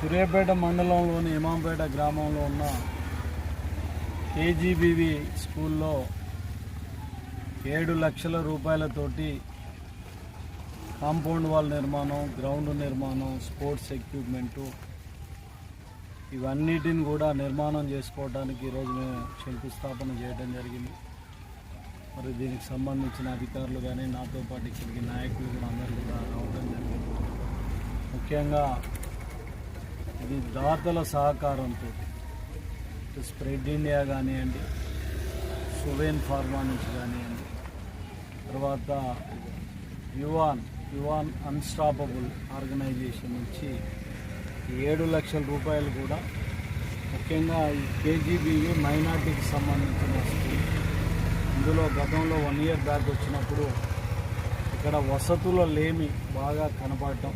సూర్యాపేట మండలంలోని ఇమాంపేట గ్రామంలో ఉన్న కేజీబీవి స్కూల్లో ఏడు లక్షల రూపాయలతోటి కాంపౌండ్ వాల్ నిర్మాణం గ్రౌండ్ నిర్మాణం స్పోర్ట్స్ ఎక్విప్మెంటు ఇవన్నిటిని కూడా నిర్మాణం చేసుకోవడానికి ఈరోజు మేము శంకుస్థాపన చేయడం జరిగింది. మరి దీనికి సంబంధించిన అధికారులు కానీ నాతో పాటు ఇక్కడికి నాయకులు కూడా అందరూ కూడా రావడం జరిగింది. ముఖ్యంగా ఇది దాతల సహకారంతో స్ప్రెడ్ ఇండియా కానివ్వండి సువేన్ ఫార్మా నుంచి కానివ్వండి తర్వాత యువాన్ యువాన్ అన్స్టాపబుల్ ఆర్గనైజేషన్ నుంచి ఏడు లక్షల రూపాయలు కూడా ముఖ్యంగా ఈ కేజీబీవి మైనార్టీకి సంబంధించిన స్కీమ్ ఇందులో గతంలో వన్ ఇయర్ బ్యాక్ వచ్చినప్పుడు ఇక్కడ వసతులు లేమి బాగా కనపడటం.